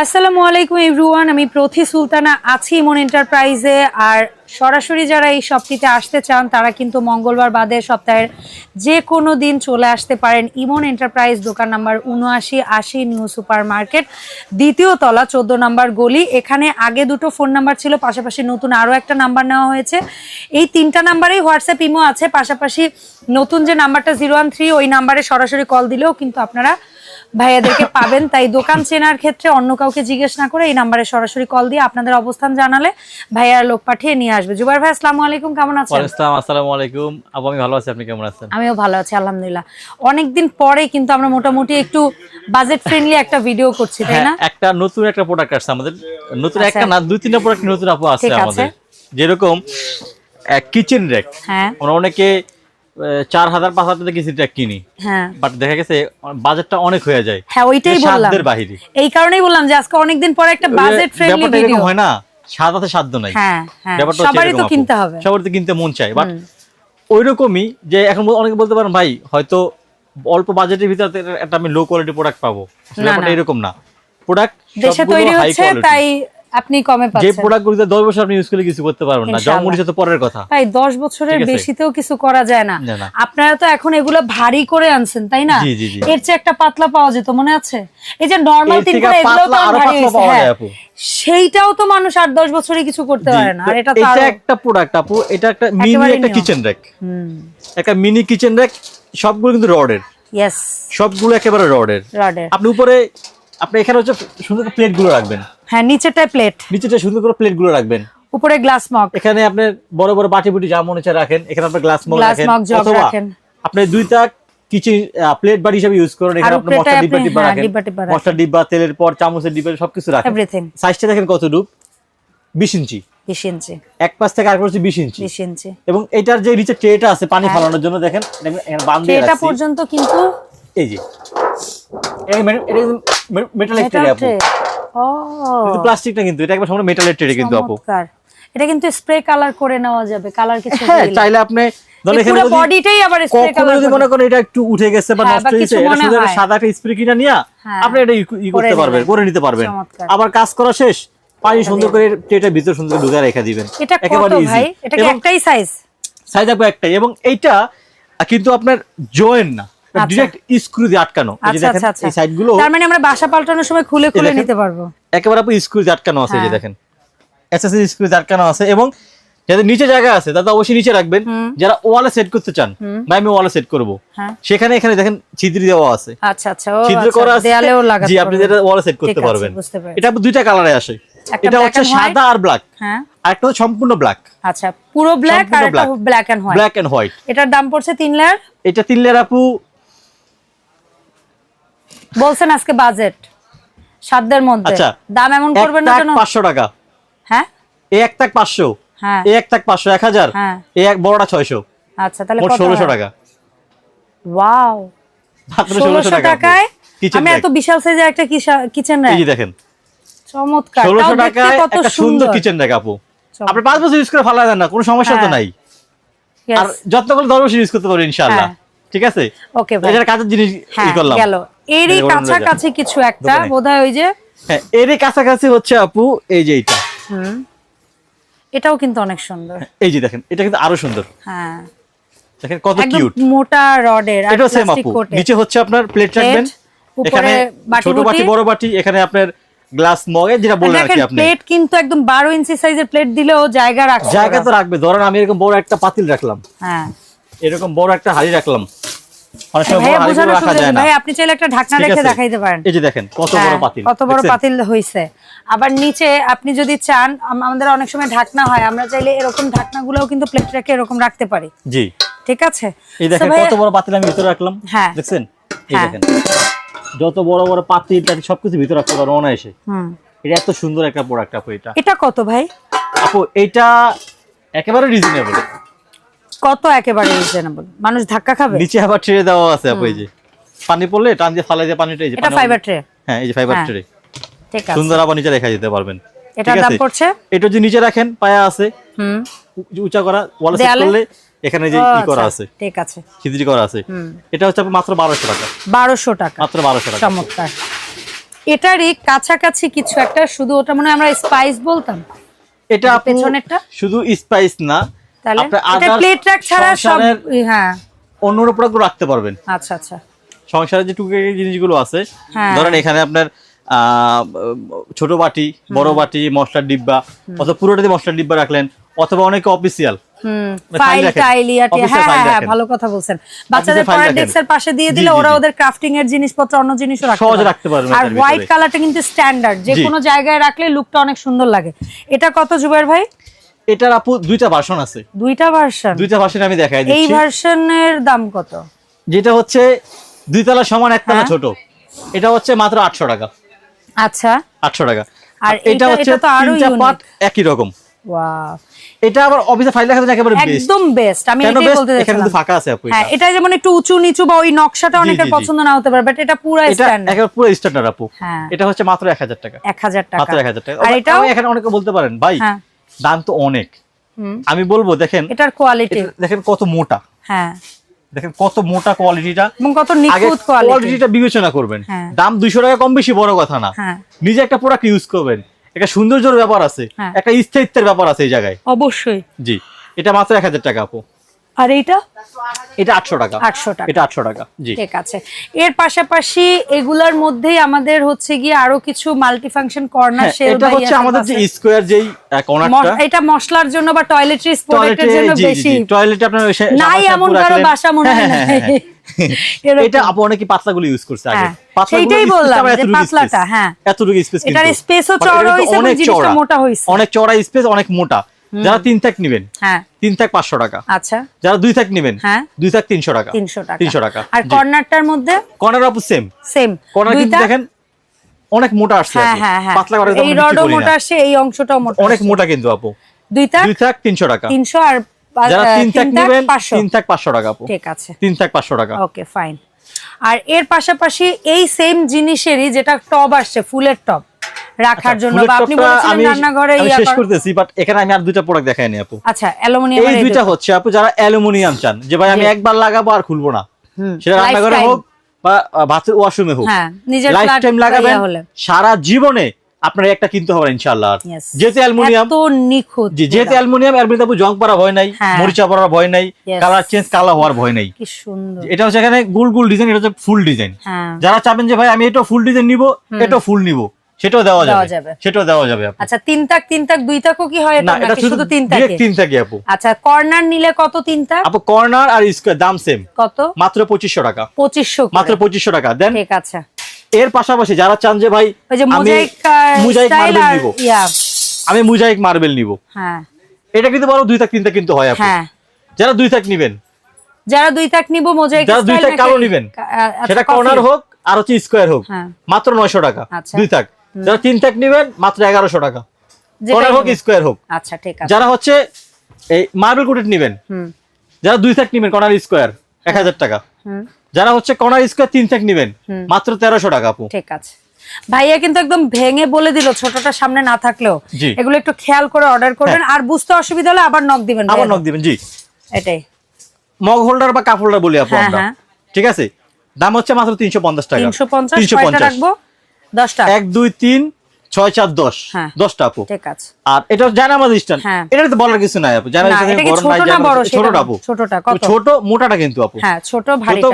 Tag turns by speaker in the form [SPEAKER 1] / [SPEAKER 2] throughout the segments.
[SPEAKER 1] আসসালামু আলাইকুম এভরিওয়ান, আমি প্রথি সুলতানা আছি ইমন এন্টারপ্রাইজে আর সরাসরি যারা এই শপটিতে আসতে চান, তারা কিন্তু মঙ্গলবার বাদে সপ্তাহের যে কোনো দিন চলে আসতে পারেন ইমন এন্টারপ্রাইজ দোকান নাম্বার উনআশি আশি নিউ সুপার মার্কেট দ্বিতীয় তলা, চোদ্দ নাম্বার গলি। এখানে আগে দুটো ফোন নাম্বার ছিল, পাশাপাশি নতুন আরও একটা নাম্বার নেওয়া হয়েছে। এই তিনটা নাম্বারেই হোয়াটসঅ্যাপ, ইমো আছে। পাশাপাশি নতুন যে নাম্বারটা, জিরো ওয়ান ওই নাম্বারে সরাসরি কল দিলেও কিন্তু আপনারা ভাইয়াদেরকে পাবেন তাই দোকান চেনার ক্ষেত্রে অন্য কাউকে জিজ্ঞেস না করে এই নাম্বারে সরাসরি কল দিয়ে আপনাদের অবস্থান জানালে ভাইয়ার লোক পাঠিয়ে নিয়ে আসবে। জুবাইর ভাই আসসালামু আলাইকুম কেমন আছেন?
[SPEAKER 2] আসসালামু আলাইকুম আপু আমি ভালো আছি আপনি কেমন আছেন?
[SPEAKER 1] আমিও ভালো আছি আলহামদুলিল্লাহ। অনেকদিন পরে কিন্তু আমরা মোটামুটি একটু বাজেট ফ্রেন্ডলি একটা ভিডিও করছি তাই
[SPEAKER 2] হ্যাঁ
[SPEAKER 1] না?
[SPEAKER 2] একটা নতুন একটা প্রোডাক্ট আসছে আমাদের। নতুন
[SPEAKER 1] আচ্ছা।
[SPEAKER 2] একটা না দুই তিনটা প্রোডাক্ট নতুন আপু আছে। আমাদের। যেরকম কিচেন র্যাক
[SPEAKER 1] হ্যাঁ।
[SPEAKER 2] অনেকে চার হাজার পাঁচ হাজার কিনি।
[SPEAKER 1] হ্যাঁ।
[SPEAKER 2] বাট দেখা গেছে বাজেটটা অনেক হয়ে যায়।
[SPEAKER 1] হ্যাঁ ওইটাই বললাম।
[SPEAKER 2] বাহিরে।
[SPEAKER 1] এই কারণেই বললাম যে আজকে অনেকদিন পরে একটা বাজেট ফ্রেন্ডলি ভিডিও
[SPEAKER 2] হয় না স্বাদ আছে সাধ্য নাই।
[SPEAKER 1] হ্যাঁ হ্যাঁ।
[SPEAKER 2] ব্যাপারটা
[SPEAKER 1] সবারই তো কিনতে হবে।
[SPEAKER 2] সবারই তো কিনতে মন চায়। বাট ওই রকমই যে এখন অনেকে বলতে পারেন ভাই হয়তো অল্প বাজেটের ভিতরে একটা- আমি লো কোয়ালিটি প্রোডাক্ট পাবো। ব্যাপারটা। এরকম না। প্রোডাক্ট
[SPEAKER 1] দেশে তৈরি হচ্ছে তাই আপনি কমে পাচ্ছেন।
[SPEAKER 2] প্রোডাক্ট গুলিতে দশ বছর আপনি ইউজ করলে কিছু করতে পারবেন না। জন্মনিষে তো পরের কথা।
[SPEAKER 1] ভাই দশ বছরের বেশিতেও কিছু করা যায় না। আপনারা তো এখন এগুলো ভারী করে আনছেন তাই না। এর চেয়ে একটা পাতলা পাওয়া যেত মনে আছে? এই যে নর্মাল
[SPEAKER 2] এর
[SPEAKER 1] তিন করে এগুলো তো ভারী হয়েছে হ্যাঁ। সেইটাও তো মানুষ আট দশ বছরে কিছু করতে পারে না। আর এটা তো
[SPEAKER 2] এটা একটা প্রোডাক্ট আপু এটা একটা মিনি একটা কিচেন র্যাক
[SPEAKER 1] হুম।
[SPEAKER 2] একটা মিনি কিচেন র্যাক সবগুলো কিন্তু রডের
[SPEAKER 1] ইয়েস
[SPEAKER 2] সবগুলো একেবারে রডের
[SPEAKER 1] রডের
[SPEAKER 2] আপনি উপরে আপনি এখানে হচ্ছে সুন্দর প্লেটগুলো রাখবেন।
[SPEAKER 1] হ্যাঁ নিচেরটায় প্লেট
[SPEAKER 2] নিচেটা সুন্দর করে প্লেটগুলো রাখবেন।
[SPEAKER 1] উপরে গ্লাস মগ
[SPEAKER 2] এখানে আপনি বড় বড় বাটি বুটি যা মনে হচ্ছে রাখেন এখানে আপনি গ্লাস মগ রাখেন অথবা। আপনি দুইটা কিচেন প্লেট বাটি হিসেবে ইউজ করেন এখানে আপনি মশলা ডিব্বা
[SPEAKER 1] হ্যাঁ, ডিব্বা রাখেন।
[SPEAKER 2] মশলা ডিব্বা তেলের পর চামচের ডিব্বা সবকিছু রাখেন।
[SPEAKER 1] এভরিথিং
[SPEAKER 2] সাইজটা দেখেন কতটুক বিশ ইঞ্চি।
[SPEAKER 1] বিশ ইঞ্চি।
[SPEAKER 2] এক পাশ থেকে আর পাশে বিশ ইঞ্চি।
[SPEAKER 1] বিশ ইঞ্চি।
[SPEAKER 2] এবং এটার যে নিচে ট্রেটা আছে পানি ফালানোর জন্য দেখেন এখানে বাম দিয়ে
[SPEAKER 1] এটা পর্যন্ত কিন্তু
[SPEAKER 2] এই যে। এই মে- এটা মেটালিক ট্রে আপু কিন্তু প্লাস্টিক না কিন্তু এটা একবার সম্পূর্ণ মেটালের ট্রে কিন্তু আপু।
[SPEAKER 1] এটা কিন্তু স্প্রে কালার করে নেওয়া যাবে কালার কিছু
[SPEAKER 2] হ্যাঁ। চাইলে আপনি
[SPEAKER 1] পুরো বডিটাই আবার স্প্রে কালার
[SPEAKER 2] যদি মনে করেন এটা একটু উঠে গেছে বা
[SPEAKER 1] হ্যাঁ,
[SPEAKER 2] নষ্ট হয়েছে এটা শুধু সাদা একটা স্প্রে কিনা নিয়ে
[SPEAKER 1] হ্যাঁ।
[SPEAKER 2] আপনি এটা ই- করতে পারবেন করে নিতে পারবেন। আবার কাজ করা শেষ পানি সুন্দর করে ভিতর সুন্দর ঢুকে রেখে দিবেন।
[SPEAKER 1] এটা কত ভাই? এটা একটাই সাইজ
[SPEAKER 2] সাইজ একটাই। এবং এইটা কিন্তু আপনার জয়েন না।
[SPEAKER 1] আচ্ছা।
[SPEAKER 2] ডিরেক্ট স্ক্রু দিয়ে আটকানো। এই যে
[SPEAKER 1] আচ্ছা
[SPEAKER 2] দেখেন
[SPEAKER 1] আচ্ছা আচ্ছা
[SPEAKER 2] এই সাইডগুলো
[SPEAKER 1] তার মানে আমরা বাসা পাল্টানোর সময় খুলে খুলে নিতে পারব।
[SPEAKER 2] একেবারে আপু স্ক্রু দিয়ে আটকানো আছে এই যে
[SPEAKER 1] হ্যাঁ।
[SPEAKER 2] দেখেন। এসএসসি স্ক্রু দিয়ে আটকানো আছে এবং যাদের নিচে জায়গা আছে তাদের অবশ্যই নিচে রাখবেন। যারা ওয়ালে সেট করতে চান বা আমি ওয়ালে সেট করব।
[SPEAKER 1] হ্যাঁ।
[SPEAKER 2] সেখানে এখানে দেখেন ছিদ্র দেওয়া আছে।
[SPEAKER 1] আচ্ছা আচ্ছা
[SPEAKER 2] ছিদ্র
[SPEAKER 1] আচ্ছা,
[SPEAKER 2] করা আছে
[SPEAKER 1] দেয়ালেও লাগাতে
[SPEAKER 2] জি আপনি। যেটা ওয়ালে সেট করতে পারবেন। এটা দুইটা কালারে আসে। এটা হচ্ছে সাদা আর ব্ল্যাক
[SPEAKER 1] হ্যাঁ।
[SPEAKER 2] আর একটা হচ্ছে সম্পূর্ণ ব্ল্যাক
[SPEAKER 1] আচ্ছা পুরো black R. Black and white
[SPEAKER 2] black and white
[SPEAKER 1] এটার দাম পড়ছে তিন লেয়ার
[SPEAKER 2] এটা তিন লেয়ার আপু
[SPEAKER 1] বলছেন আজকে বাজেট। সাধ্যের মধ্যে।
[SPEAKER 2] আচ্ছা
[SPEAKER 1] দাম এমন করবেন না যেন
[SPEAKER 2] পাঁচশো টাকা।
[SPEAKER 1] হ্যাঁ?
[SPEAKER 2] এই এক তাক পাঁচশো।
[SPEAKER 1] হ্যাঁ।
[SPEAKER 2] এই এক তাক পাঁচশো এক হাজার।
[SPEAKER 1] হ্যাঁ।
[SPEAKER 2] এই এক বড়টা ছয়শো।
[SPEAKER 1] আচ্ছা তাহলে কত
[SPEAKER 2] ষোলোশো
[SPEAKER 1] হয়?
[SPEAKER 2] টাকা।
[SPEAKER 1] ওয়াও।
[SPEAKER 2] মাত্র
[SPEAKER 1] ষোলোশো
[SPEAKER 2] টাকা।
[SPEAKER 1] টাকায়
[SPEAKER 2] কিচেন
[SPEAKER 1] আমি এত বিশাল সাইজের একটা কিচেন
[SPEAKER 2] এই
[SPEAKER 1] র্যাক
[SPEAKER 2] যে দেখেন।
[SPEAKER 1] চমৎকার।
[SPEAKER 2] ষোলোশো
[SPEAKER 1] তাও দেখতে
[SPEAKER 2] টাকায়
[SPEAKER 1] কত
[SPEAKER 2] একটা সুন্দর কিচেন র্যাক আপু। আপনি পাঁচ বছর ইউজ করে ভালো দেন না কোনো সমস্যা তো
[SPEAKER 1] হ্যাঁ।
[SPEAKER 2] নাই। আর যত্ন করলে দশ বছর ইউজ করতে পারবেন ইনশাআল্লাহ।
[SPEAKER 1] হ্যাঁ।
[SPEAKER 2] ঠিক আছে?
[SPEAKER 1] ওকে ভাই।
[SPEAKER 2] এটা কাজের জিনিস ই
[SPEAKER 1] হ্যাঁ
[SPEAKER 2] করলাম।
[SPEAKER 1] গেল। এরই কাছাকাছি কিছু একটা। বোধহয় ওই যে
[SPEAKER 2] হ্যাঁ এরই কাছাকাছি হচ্ছে আপু এই যে
[SPEAKER 1] হুম। এটাও কিন্তু অনেক সুন্দর।
[SPEAKER 2] এই যে দেখেন এটা কিন্তু আরও সুন্দর।
[SPEAKER 1] হ্যাঁ।
[SPEAKER 2] দেখেন কত কিউট।
[SPEAKER 1] মোটা রডের
[SPEAKER 2] এটাও সেম আপু। নিচে হচ্ছে আপনার প্লেট রাখবেন।
[SPEAKER 1] উপরে
[SPEAKER 2] এখানে
[SPEAKER 1] বাটি
[SPEAKER 2] ছোট বাটি বড় বাটি এখানে আপনার গ্লাস মগে যেটা বললেন আর কি আপনি।
[SPEAKER 1] প্লেট কিন্তু একদম বারো ইঞ্চি সাইজের প্লেট দিলেও জায়গা রাখছে
[SPEAKER 2] জায়গা তো রাখবে। ধরেন আমি এরকম বড় একটা পাতিল রাখলাম।
[SPEAKER 1] হ্যাঁ।
[SPEAKER 2] এরকম বড় একটা হাড়ি রাখলাম।
[SPEAKER 1] আপনি চাইলে একটা ঢাকনা রেখে দেখাইতে পারেন।
[SPEAKER 2] এই যে দেখেন কত বড়
[SPEAKER 1] হ্যাঁ,
[SPEAKER 2] পাতিল।
[SPEAKER 1] কত বড় পাতিল হইছে। আবার নিচে আপনি যদি চান আমাদের অনেক সময় ঢাকনা হয় আমরা চাইলে এরকম ঢাকনাগুলোও কিন্তু প্লেট রেখে এরকম রাখতে পারি।
[SPEAKER 2] জি।
[SPEAKER 1] ঠিক আছে?
[SPEAKER 2] এই দেখেন কত বড় পাতিল আমি ভিতরে রাখলাম।
[SPEAKER 1] হ্যাঁ।
[SPEAKER 2] দেখছেন? এই
[SPEAKER 1] হ্যাঁ।
[SPEAKER 2] দেখেন। যত বড় বড় পাতিল সবকিছু ভিতরে রাখতে পারো অনায়াসে।
[SPEAKER 1] হুম।
[SPEAKER 2] এটা এত সুন্দর একটা প্রোডাক্ট আপু এটা।
[SPEAKER 1] এটা কত ভাই?
[SPEAKER 2] আপু এইটা একেবারে রিজনেবল
[SPEAKER 1] কত একেবারে রিজনেবল মানুষ ধাক্কা খাবে?
[SPEAKER 2] নিচে আবার ট্রে দেওয়া আছে আপু এই যে। পানি পড়লে টান দিয়ে ফালাই দিয়ে পানিটা এই যে
[SPEAKER 1] এটা ফাইবার ট্রে
[SPEAKER 2] হ্যাঁ এই যে ফাইবার
[SPEAKER 1] হ্যাঁ।
[SPEAKER 2] ট্রে
[SPEAKER 1] ঠিক আছে।
[SPEAKER 2] সুন্দর আবার নিচে রেখে দিতে পারবেন। ঠিক
[SPEAKER 1] দাম পড়ছে?
[SPEAKER 2] এটা যদি নিচে রাখেন পায়া আছে।
[SPEAKER 1] হুম।
[SPEAKER 2] উঁচা করা ওয়ালে সেট করলে এখানে যে ই করা
[SPEAKER 1] আচ্ছা,
[SPEAKER 2] আছে।
[SPEAKER 1] ঠিক আছে।
[SPEAKER 2] ছিদ্রি করা আছে। এটা হচ্ছে মাত্র বারোশো টাকা।
[SPEAKER 1] বারোশো টাকা।
[SPEAKER 2] মাত্র বারোশো টাকা।
[SPEAKER 1] চমৎকার। এটারই কাছাকাছি কিছু একটা শুধু ওটা মনে আমরা স্পাইস বলতাম?
[SPEAKER 2] এটা
[SPEAKER 1] পেছনেরটা?
[SPEAKER 2] শুধু স্পাইস না
[SPEAKER 1] তাহলে
[SPEAKER 2] আপনার
[SPEAKER 1] এটা প্লেট রাখ ছাড়া সব হ্যাঁ।
[SPEAKER 2] অন্য প্রোডাক্ট রাখতে পারবেন।
[SPEAKER 1] আচ্ছা আচ্ছা।
[SPEAKER 2] সংসারের যে টুকরি জিনিসগুলো আছে
[SPEAKER 1] হ্যাঁ।
[SPEAKER 2] ধরেন এখানে আপনার ছোট বাটি বড় বাটি মশলার ডিব্বা অথবা পুরোটাতে মশলার ডিব্বা রাখলেন অথবা অনেকে অফিসিয়াল
[SPEAKER 1] হুম
[SPEAKER 2] মানে
[SPEAKER 1] ফাইল। টাইল হ্যাঁ ভালো কথা বলছেন। বাচ্চাদের
[SPEAKER 2] file
[SPEAKER 1] পড়ার ডেস্কের পাশে দিয়ে দিলে ওরা ওদের ক্রাফটিং এর জিনিসপত্র অন্য জিনিসও রাখতে
[SPEAKER 2] সহজে। রাখতে পারবেন
[SPEAKER 1] আর হোয়াইট। কালারটা কিন্তু স্ট্যান্ডার্ড যে কোনো জায়গায় রাখলে লুকটা অনেক সুন্দর লাগে। এটা কত জুবাইর ভাই?
[SPEAKER 2] এটার আপু দুইটা ভার্সন আছে।
[SPEAKER 1] দুইটা ভার্সন
[SPEAKER 2] দুইটা ভার্সন আমি দেখাই দিচ্ছি।
[SPEAKER 1] এই ভার্সনের দাম কত?
[SPEAKER 2] যেটা হচ্ছে দুই তলা সমান একতলা
[SPEAKER 1] হ্যাঁ।
[SPEAKER 2] ছোট। এটা হচ্ছে মাত্র আটশো টাকা।
[SPEAKER 1] আচ্ছা।
[SPEAKER 2] আটশো টাকা।
[SPEAKER 1] আর
[SPEAKER 2] এটা
[SPEAKER 1] এটা-
[SPEAKER 2] হচ্ছে
[SPEAKER 1] তো আরও
[SPEAKER 2] তিনটা পার্ট একই রকম।
[SPEAKER 1] ওয়াও
[SPEAKER 2] এটা আবার অফিসে ফাইল রাখার জন্য একেবারে বেস্ট
[SPEAKER 1] একদম বেস্ট আমি এটাই বলতে
[SPEAKER 2] এখানে কিন্তু ফাঁকা আছে আপু
[SPEAKER 1] হ্যাঁ
[SPEAKER 2] এটা
[SPEAKER 1] এটা যেমন একটু উঁচু নিচু বা ওই নকশাটা অনেকের। পছন্দ না হতে পারে বাট এটা পুরো
[SPEAKER 2] এটা
[SPEAKER 1] স্ট্যান্ডার্ড
[SPEAKER 2] একেবারে পুরো স্ট্যান্ডার্ড আপু।
[SPEAKER 1] হ্যাঁ।
[SPEAKER 2] এটা হচ্ছে মাত্র এক হাজার টাকা।
[SPEAKER 1] এক হাজার টাকা।
[SPEAKER 2] মাত্র এক হাজার টাকা।
[SPEAKER 1] আর এটাও
[SPEAKER 2] আমি এখানে অনেকে বলতে পারেন ভাই
[SPEAKER 1] হ্যাঁ।
[SPEAKER 2] দাম তো অনেক। আমি বলব দেখেন
[SPEAKER 1] এটার কোয়ালিটি
[SPEAKER 2] দেখেন কত মোটা।
[SPEAKER 1] হ্যাঁ।
[SPEAKER 2] দেখেন কত মোটা কোয়ালিটিটা
[SPEAKER 1] এবং কত নিখুঁত
[SPEAKER 2] কোয়ালিটিটা বিবেচনা করবেন।
[SPEAKER 1] হ্যাঁ।
[SPEAKER 2] দাম দুইশো টাকা কম বেশি বড় কথা না।
[SPEAKER 1] হ্যাঁ।
[SPEAKER 2] নিজে একটা প্রোডাক্ট ইউজ করবেন। একটা সৌন্দর্যের ব্যাপার আছে।
[SPEAKER 1] হ্যাঁ।
[SPEAKER 2] একটা স্থায়িত্বের ব্যাপার আছে এই জায়গায়।
[SPEAKER 1] অবশ্যই।
[SPEAKER 2] জি। এটা মাত্র এক হাজার টাকা আপু।
[SPEAKER 1] আর এইটা?
[SPEAKER 2] এটা আটশো টাকা।
[SPEAKER 1] আটশো টাকা।
[SPEAKER 2] এটা আটশো টাকা জি।
[SPEAKER 1] ঠিক আছে। এর পাশাপাশি এগুলার মধ্যেই আমাদের হচ্ছে গিয়ে আরও কিছু মাল্টি ফাংশন কর্নার শেল
[SPEAKER 2] এটা হচ্ছে আমাদের যে স্কোয়ার যেই কর্নারটা
[SPEAKER 1] এটা মশলার জন্য বা টয়লেট্রিজ প্রোডাক্টের জন্য বেশি।
[SPEAKER 2] টয়লেটে আপনার
[SPEAKER 1] নাই এমন
[SPEAKER 2] কারও
[SPEAKER 1] বাসা মনে হয়
[SPEAKER 2] হ্যাঁ, হ্যাঁ, হ্যাঁ। এটা আপু অনেকে পাতলাগুলো ইউজ করছে আগে?
[SPEAKER 1] সেইটাই বললাম যে পাতলাটা। হ্যাঁ।
[SPEAKER 2] এতটুকু স্পেস
[SPEAKER 1] এটার space ও চওড়া হইছে এবং জিনিসটা মোটা হইছে।
[SPEAKER 2] অনেক চড়া স্পেস অনেক মোটা। যারা তিন থাক নিবেন
[SPEAKER 1] হ্যাঁ।
[SPEAKER 2] তিন থাক পাঁচশো টাকা।
[SPEAKER 1] আচ্ছা।
[SPEAKER 2] যারা দুই থাক নিবেন
[SPEAKER 1] হ্যাঁ।
[SPEAKER 2] দুই থাক তিনশো টাকা।
[SPEAKER 1] তিনশো টাকা।
[SPEAKER 2] তিনশো টাকা।
[SPEAKER 1] আর কর্নারটার মধ্যে?
[SPEAKER 2] কর্নার আপু সেম
[SPEAKER 1] সেম
[SPEAKER 2] কর্নার কিন্তু দেখেন অনেক মোটা আসছে
[SPEAKER 1] হ্যাঁ
[SPEAKER 2] পাতলা করে
[SPEAKER 1] এই রডও মোটা আসছে এই অংশটাও মোটা
[SPEAKER 2] অনেক মোটা কিন্তু আপু।
[SPEAKER 1] দুইটা
[SPEAKER 2] দুই থাক তিনশো টাকা।
[SPEAKER 1] তিনশো আর
[SPEAKER 2] যারা তিন থাক নিবেন
[SPEAKER 1] পাঁচশো।
[SPEAKER 2] তিন থাক পাঁচশো টাকা আপু।
[SPEAKER 1] ঠিক আছে।
[SPEAKER 2] তিন থাক পাঁচশো টাকা।
[SPEAKER 1] ওকে ফাইন আর এর পাশাপাশি এই সেম জিনিসেরই যেটা টব আসছে ফুলের টব রাখার জন্য বা আপনি বলেছিলেন রান্নাঘরে
[SPEAKER 2] আমি শেষ করতেছি বাট এখানে আমি আর দুইটা প্রোডাক্ট দেখাইনি আপু।
[SPEAKER 1] আচ্ছা অ্যালুমিনিয়াম
[SPEAKER 2] এই দুইটা হচ্ছে আপু যারা অ্যালুমিনিয়াম চান যে ভাই আমি একবার লাগাবো আর খুলবো না। সেটা রান্নাঘরে। হোক বা বাথরুম ওয়াশরুমে হোক।
[SPEAKER 1] হ্যাঁ নিজের
[SPEAKER 2] লাইফ টাইম লাগাবেন সারা জীবনে আপনার একটা কিনতে হবে ইনশাআল্লাহ। যেহেতু অ্যালুমিনিয়াম
[SPEAKER 1] এত নিখুঁত
[SPEAKER 2] জি যেহেতু অ্যালুমিনিয়াম এর মধ্যে আপু জং পড়া ভয় নাই
[SPEAKER 1] হ্যাঁ।
[SPEAKER 2] মরিচা পড়ার ভয় নাই কালার চেঞ্জ কালার হওয়ার ভয় নাই।
[SPEAKER 1] কি সুন্দর।
[SPEAKER 2] এটা হচ্ছে এখানে গোল গোল ডিজাইন এটা হচ্ছে ফুল ডিজাইন
[SPEAKER 1] হ্যাঁ।
[SPEAKER 2] যারা চাবেন যে ভাই আমি এটা ফুল ডিজাইন নিব এটা ফুল নিব। সেটাও দেওয়া যাবে। সেটাও দেওয়া যাবে
[SPEAKER 1] আচ্ছা তিন তাক তিন তাক দুই তাকও কি হয় এটা নাকি?
[SPEAKER 2] শুধু
[SPEAKER 1] তিন তাকে
[SPEAKER 2] তিন থাকি আপু।
[SPEAKER 1] আচ্ছা কর্নার নিলে কত তিন তাক
[SPEAKER 2] আপু কর্নার আর স্কোয়ার দাম সেম
[SPEAKER 1] কত?
[SPEAKER 2] মাত্র পঁচিশশো টাকা।
[SPEAKER 1] পঁচিশশো
[SPEAKER 2] মাত্র পঁচিশশো টাকা। দেন
[SPEAKER 1] ঠিক আছে।
[SPEAKER 2] এর পাশাপাশি যারা চান যে ভাই আমি
[SPEAKER 1] মোজাইক
[SPEAKER 2] মার্বেল নিব। আমি মোজাইক মার্বেল নিব।
[SPEAKER 1] হ্যাঁ।
[SPEAKER 2] এটা কিন্তু বড় দুই তাক তিন থাক কিন্তু হয় আপু।
[SPEAKER 1] হ্যাঁ।
[SPEAKER 2] যারা দুই থাক নিবেন।
[SPEAKER 1] যারা দুই তাক নিব মোজাইক
[SPEAKER 2] যারা দুই
[SPEAKER 1] নাকি-
[SPEAKER 2] কালো নিবেন
[SPEAKER 1] আচ্ছা,
[SPEAKER 2] সেটা কর্নার হোক আর হচ্ছে স্কোয়ার হোক।
[SPEAKER 1] হ্যাঁ।
[SPEAKER 2] মাত্র নয়শো টাকা
[SPEAKER 1] আচ্ছা।
[SPEAKER 2] দুই থাক যারা তিন থাক নিবেন মাত্র এগারোশো টাকা। কর্নার হোক স্কোয়ার হোক।
[SPEAKER 1] আচ্ছা ঠিক আছে।
[SPEAKER 2] যারা হচ্ছে এই মার্বেল নিবেন যারা দুই থাক নিবেন কর্নার স্কোয়ার এক হাজার টাকা। যারা হচ্ছে কর্নার স্কোয়ার তিন থাক নিবেন। মাত্র তেরোশো টাকা আপু।
[SPEAKER 1] ঠিক আছে। ভাইয়া কিন্তু একদম ভেঙে বলে দিল ছোটটা সামনে না থাকলেও। এগুলো একটু খেয়াল করে অর্ডার করবেন। আর বুঝতে অসুবিধা হলে আবার নক দিবেন
[SPEAKER 2] আবার। নক দিবেন জি।
[SPEAKER 1] এটাই।
[SPEAKER 2] মগ হোল্ডার বা কাপ হোল্ডার বলি আপু
[SPEAKER 1] হ্যাঁ,
[SPEAKER 2] আমরা।
[SPEAKER 1] হ্যাঁ।
[SPEAKER 2] ঠিক আছে? দাম হচ্ছে মাত্র তিনশো পঞ্চাশ টাকা।
[SPEAKER 1] তিনশো পঞ্চাশ। রাখব? দশটা।
[SPEAKER 2] এক দুই তিন ছয় চার দশ।
[SPEAKER 1] হ্যাঁ।
[SPEAKER 2] দশটা আপু।
[SPEAKER 1] ঠিক আছে।
[SPEAKER 2] আর এটা জানামাজ স্ট্যান্ড।
[SPEAKER 1] হ্যাঁ।
[SPEAKER 2] এটা তো বলার কিছু নাই আপু। জানামাজ ছোটটা আপু।
[SPEAKER 1] ছোটটা
[SPEAKER 2] ছোট মোটাটা কিন্তু আপু।
[SPEAKER 1] হ্যাঁ ছোট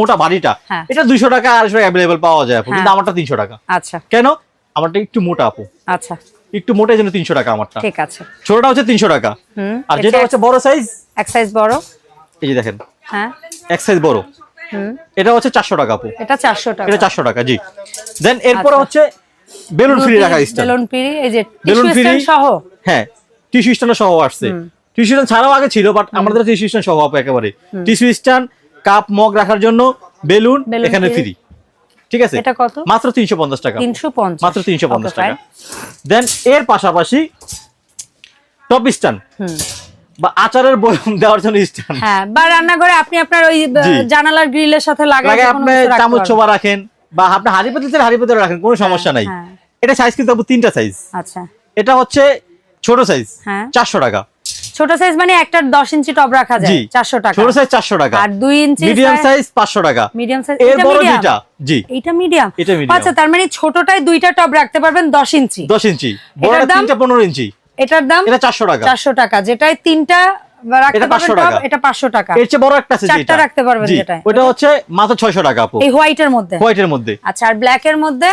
[SPEAKER 2] মোটা ভারীটা। এটা দুইশো টাকা আড়াইশো টাকা অ্যাভেলেবেল পাওয়া যায় আপু। কিন্তু। আমারটা তিনশো টাকা।
[SPEAKER 1] আচ্ছা।
[SPEAKER 2] কেন? আমারটা একটু মোটা আপু।
[SPEAKER 1] আচ্ছা।
[SPEAKER 2] একটু মোটা জন্য তিনশো টাকা আমারটা।
[SPEAKER 1] ঠিক আছে।
[SPEAKER 2] ছোটটা হচ্ছে তিনশো টাকা। আর যেটা হচ্ছে বড় সাইজ
[SPEAKER 1] এক সাইজ বড়।
[SPEAKER 2] এই যে দেখেন।
[SPEAKER 1] হ্যাঁ।
[SPEAKER 2] এক সাইজ বড়। এটা হচ্ছে চারশো টাকা আপু।
[SPEAKER 1] এটা চারশো টাকা।
[SPEAKER 2] এটা চারশো টাকা জি। দেন এরপরে
[SPEAKER 1] আচ্ছা।
[SPEAKER 2] হচ্ছে বেলুন ফ্রি রাখা স্টাইল
[SPEAKER 1] বেলুন পিড়ি এই যে
[SPEAKER 2] বেলুন
[SPEAKER 1] টিস্যু
[SPEAKER 2] ফ্রি
[SPEAKER 1] সহ?
[SPEAKER 2] হ্যাঁ টিস্যু স্ট্যান্ড সহ আসছে। টিস্যু স্ট্যান্ড ছাড়াও আগে ছিল বাট আমাদের টিস্যু স্ট্যান্ড সহ আপু একেবারে। টিস্যু স্ট্যান্ড কাপ মগ রাখার জন্য বেলুন এখানে ফ্রি। ঠিক আছে?
[SPEAKER 1] এটা কত?
[SPEAKER 2] মাত্র তিনশো পঞ্চাশ টাকা।
[SPEAKER 1] তিনশো পঞ্চাশ।
[SPEAKER 2] মাত্র তিনশো পঞ্চাশ
[SPEAKER 1] Okay,
[SPEAKER 2] টাকা। দেন এর পাশাপাশি টপ স্ট্যান্ড
[SPEAKER 1] হুম।
[SPEAKER 2] বা আচারের বয়ম দেওয়ার জন্য স্ট্যান্ড
[SPEAKER 1] হ্যাঁ বা রান্নাঘরে আপনি আপনার ওই জানালার গ্রিলের সাথে লাগাই
[SPEAKER 2] আপনি চামচ ছোবা রাখেন বা আপনি হাড়ি পাতিল হাড়ি পাতিল রাখেন কোনো সমস্যা নাই।
[SPEAKER 1] হ্যাঁ।
[SPEAKER 2] এটা সাইজ কিন্তু আপু তিনটা সাইজ
[SPEAKER 1] আচ্ছা।
[SPEAKER 2] এটা হচ্ছে ছোট সাইজ
[SPEAKER 1] হ্যাঁ।
[SPEAKER 2] চারশো টাকা।
[SPEAKER 1] ছোট সাইজ মানে একটা দশ ইঞ্চি টব রাখা যায়
[SPEAKER 2] জি।
[SPEAKER 1] চারশো টাকা।
[SPEAKER 2] ছোট সাইজ চারশো টাকা।
[SPEAKER 1] আর দুই ইঞ্চি
[SPEAKER 2] মিডিয়াম সাইজ পাঁচশো টাকা।
[SPEAKER 1] মিডিয়াম সাইজ
[SPEAKER 2] বড় জি।
[SPEAKER 1] মিডিয়াম
[SPEAKER 2] এটা medium।
[SPEAKER 1] আচ্ছা তার মানে ছোটটায় দুইটা টব রাখতে পারবেন দশ ইঞ্চি।
[SPEAKER 2] দশ ইঞ্চি। বড়টা
[SPEAKER 1] দাম?
[SPEAKER 2] তিনটা পনেরো ইঞ্চি।
[SPEAKER 1] এটার দাম
[SPEAKER 2] এটা চারশো টাকা।
[SPEAKER 1] চারশো টাকা যেটাই তিনটা রাখতে পারবেন
[SPEAKER 2] 500
[SPEAKER 1] টব
[SPEAKER 2] টাকা।
[SPEAKER 1] এটা পাঁচশো টাকা।
[SPEAKER 2] এর চেয়ে বড় একটা আছে
[SPEAKER 1] চারটা
[SPEAKER 2] যেটা।
[SPEAKER 1] রাখতে পারবেন
[SPEAKER 2] জি, ওটা হচ্ছে মাত্র ছয়শো টাকা আপু।
[SPEAKER 1] এই হোয়াইটের মধ্যে?
[SPEAKER 2] হোয়াইটের মধ্যে।
[SPEAKER 1] আচ্ছা আর ব্ল্যাক এর মধ্যে?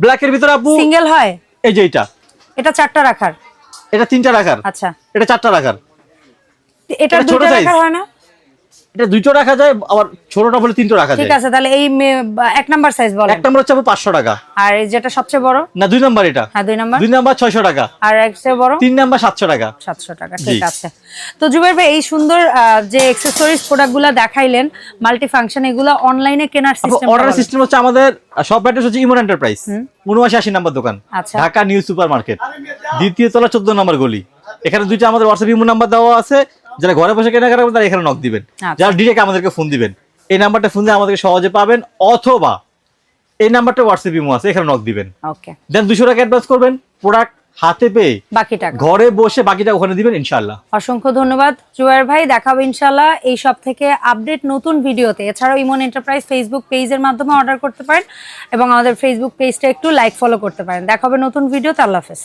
[SPEAKER 2] ব্ল্যাক এর ভিতরে আপু
[SPEAKER 1] সিঙ্গেল হয়?
[SPEAKER 2] এই যে এটা
[SPEAKER 1] এটা চারটা রাখার।
[SPEAKER 2] এটা তিনটা রাখার।
[SPEAKER 1] আচ্ছা।
[SPEAKER 2] এটা চারটা রাখার। এটা
[SPEAKER 1] রাখার হয় না?
[SPEAKER 2] এটা দুইটো রাখা যায় আবার ছোটটা বলে তিনটো রাখা
[SPEAKER 1] ঠিক আছে তাহলে এই এক নাম্বার সাইজ বলেন।
[SPEAKER 2] এক নম্বর হচ্ছে পাঁচশো টাকা।
[SPEAKER 1] আর এই যেটা সবচেয়ে বড়?
[SPEAKER 2] না দুই নম্বর এটা।
[SPEAKER 1] হ্যাঁ দুই নাম্বার।
[SPEAKER 2] দুই নাম্বার ছয়শো টাকা।
[SPEAKER 1] আর এক বড়?
[SPEAKER 2] তিন নাম্বার সাতশো টাকা।
[SPEAKER 1] সাতশো টাকা ঠিক আছে। তো জুবের ভাই এই সুন্দর যে এক্সেসরিজ প্রোডাক্টগুলো দেখাইলেন মাল্টি ফাংশন এগুলো অনলাইনে কেনার সিস্টেম
[SPEAKER 2] অর্ডার সিস্টেম হচ্ছে আমাদের সব অ্যাড্রেস হচ্ছে ইমন এন্টারপ্রাইজ উনআশি আশি নাম্বার দোকান।
[SPEAKER 1] আচ্ছা।
[SPEAKER 2] ঢাকা নিউ সুপার মার্কেট দ্বিতীয় তলা চোদ্দ নম্বর গলি। এখানে দুইটা আমাদের হোয়াটসঅ্যাপ ইমো নাম্বার দেওয়া আছে। যারা ঘরে বসে কেনাকাটা করবেন তারা এখানে নক দিবেন।
[SPEAKER 1] আচ্ছা।
[SPEAKER 2] যারা ডিরেক্ট আমাদেরকে ফোন দিবেন এই নাম্বারটা ফোন দিয়ে আমাদেরকে সহজে পাবেন অথবা এই নাম্বারটা হোয়াটসঅ্যাপ ইমো আছে এখানে নক দিবেন।
[SPEAKER 1] ওকে
[SPEAKER 2] দেন দুশো টাকা অ্যাডভান্স করবেন প্রোডাক্ট হাতে পেয়ে
[SPEAKER 1] বাকি টাকা।
[SPEAKER 2] ঘরে বসে বাকিটা ওখানে দিবেন ইনশাল্লাহ
[SPEAKER 1] অসংখ্য ধন্যবাদ জুয়ার ভাই দেখাবো ইনশাল্লাহ এই সব থেকে আপডেট নতুন ভিডিওতে। এছাড়াও ইমন এন্টারপ্রাইজ ফেসবুক পেজের মাধ্যমে অর্ডার করতে পারেন এবং আমাদের ফেসবুক পেজটা একটু লাইক ফলো করতে পারেন। দেখাবে নতুন ভিডিওতে আল্লাহ হাফেজ।